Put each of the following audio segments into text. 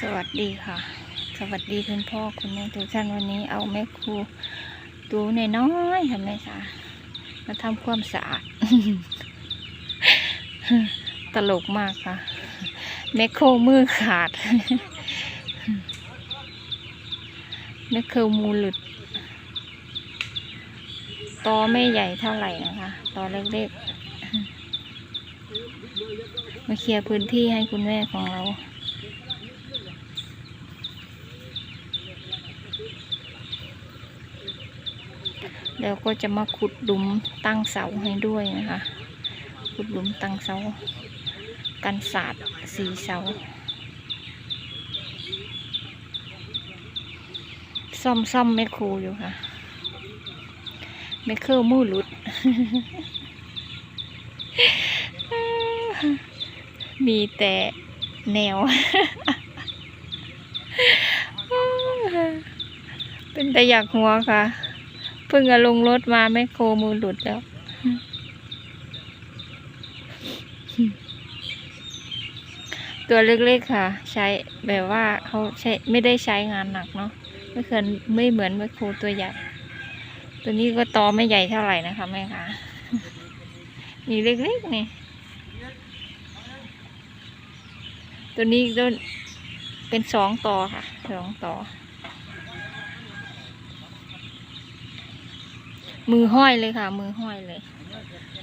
สวัสดีค่ะ สวัสดีคุณพ่อคุณแม่ทุกท่านวันนี้เอาแม่ครูตัวน้อยๆค่ะแม่จ๋ามาทำความสะอาด ตลกมากค่ะ แม่โครมือขาด แม่โครมูหลุดตอไม่ใหญ่เท่าไหร่นะคะตอเล็กๆ มาเคลียร์พื้นที่ให้คุณแม่ของเรา แล้วก็จะมาขุดหลุมตั้งเสาให้ด้วยนะคะ ขุดหลุมตั้งเสา กันศาสตร์สีเสา ซ่อมซ่อมแม่ครูอยู่ค่ะแม่เครื่องมือหลุด มีแต่แนว เป็นแต่อยากหัวค่ะ พิ่งจะลงรถมาแม่โคมือหลุดแล้วตัวเล็กๆค่ะ ใช้แบบว่าเขาใช้ไม่ได้ใช้งานหนักเนาะไม่เคยไม่เหมือนแม่โครตัวใหญ่ ตัวนี้ก็ตอไม่ใหญ่เท่าไหร่นะคะแม่ค่ะมีเล็กๆนี่ตัวนี้ก็เป็นสองต่อค่ะสองต่อ มือห้อยเลยค่ะ มือห้อยเลย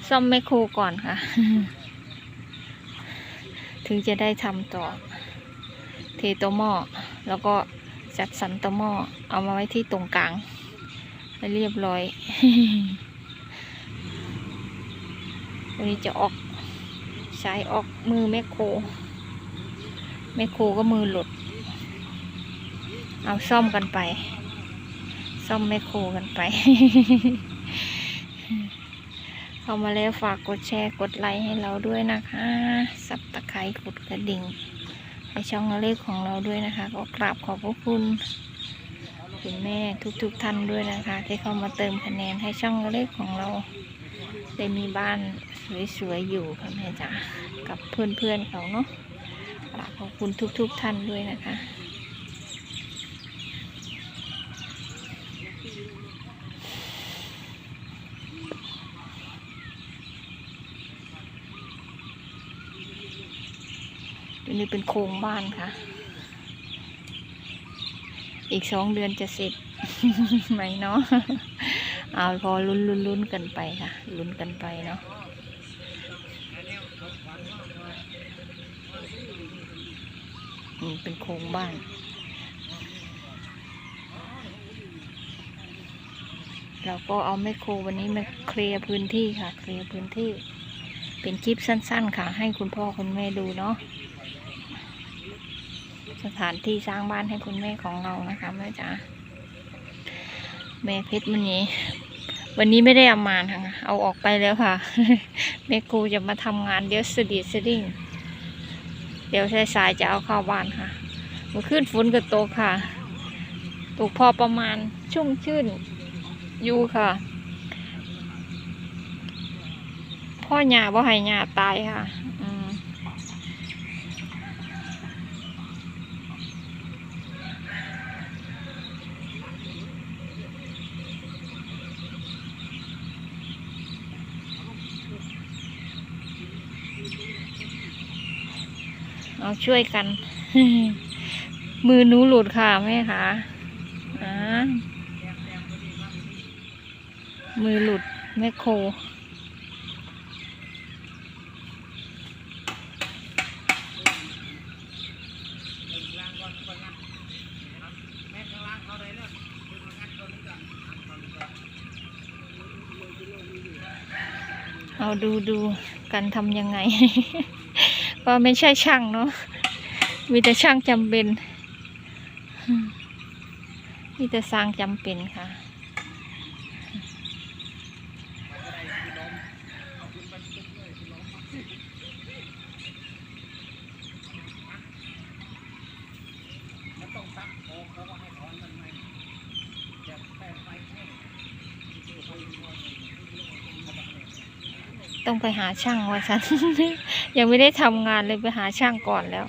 ซ่อมแมโครก่อนค่ะ ถึงจะได้ทำต่อ เทตัวหม้อแล้วก็จัดสรรตัวหม้อเอามาไว้ที่ตรงกลางให้เรียบร้อย วันนี้จะออกใช้ออกมือแมคโครแมคโครก็มือหลุด เอาซ่อมกันไป ซ่อมแมคโครกันไป เข้ามาแล้วฝากกดแชร์กดไลค์ให้เราด้วยนะคะ สับตะไคร้กดกระดิ่งในช่องเลขของเราด้วยนะคะ ก็กราบขอบพระคุณคุณแม่ทุกๆทท่านด้วยนะคะ ที่เข้ามาเติมคะแนนให้ช่องเลขของเรา ได้มีบ้านสวยๆอยู่ค่ะแม่จ๋ากับเพื่อนๆเขาเนาะกราบขอบคุณทุกๆทท่านด้วยนะคะ ตัวนี้เป็นโครงบ้านค่ะ อีกสองเดือนจะเสร็จไหมเนาะเอาพอลุ้นลุ้นลุ้นกันไปค่ะ ลุ้นกันไปเนาะนี่เป็นโครงบ้านเราก็เอาแมคโครวันนี้มาเคลียร์พื้นที่ค่ะ เคลียร์พื้นที่ เป็นคลิปสั้น ๆ ค่ะ ให้คุณพ่อคุณแม่ดูเนาะ สถานที่สร้างบ้านให้คุณแม่ของเรานะคะแม่จ๋าแม่เพชรมันนี้ วันนี้ไม่ได้เอามาค่ะเอาออกไปแล้วค่ะแม่ครูจะมาทำงานเดี๋ยวสดีสดิ้งเดี๋ยวสายๆจะเอาเข้าบ้านค่ะเมื่อคืนฝนก็ตกค่ะตกพอประมาณชุ่มชื่นอยู่ค่ะ พ่อหญ้าบ่ให้หญ้าตายค่ะ อืม เอาช่วยกัน มือหนูหลุดค่ะแม่ค่ะอ่ามือหลุดแม่โคเอาดูดูกันทำยังไง ก็ไม่ใช่ช่างเนาะมีแต่ช่างจำเป็น มีแต่สร้างจำเป็นค่ะ ต้องไปหาช่างว่าฉัน ยังไม่ได้ทำงานเลยไปหาช่างก่อนแล้ว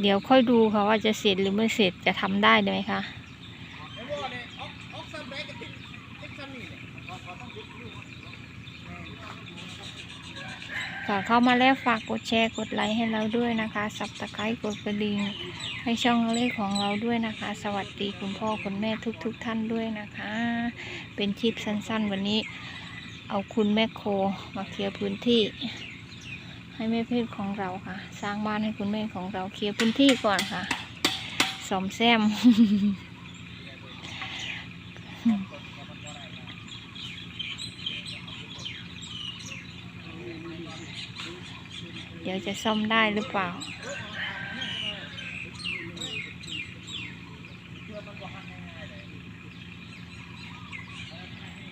เดี๋ยวค่อยดูค่ะว่าจะเสร็จหรือไม่เสร็จจะทำได้ไหมคะ ค่ะเข้ามาแล้วฝากกดแชร์กดไลค์ให้เราด้วยนะคะสับตะไคร้กดกระดิ่งให้ช่องเลขของเราด้วยนะคะ สวัสดีคุณพ่อคุณแม่ทุกๆทท่านด้วยนะคะ เป็นคลิปสั้นๆ วันนี้ เอาคุณแม่โคมาเคลียร์พื้นที่ ให้แม่เพชของเราค่ะ สร้างบ้านให้คุณแม่ของเราเคลียร์พื้นที่ก่อนค่ะสอมแซม เดี๋ยวจะซ่อมได้หรือเปล่า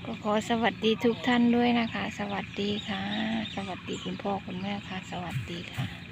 ก็ขอสวัสดีทุกท่านด้วยนะคะ สวัสดีค่ะ สวัสดีคุณพ่อคุณแม่ค่ะ สวัสดีค่ะ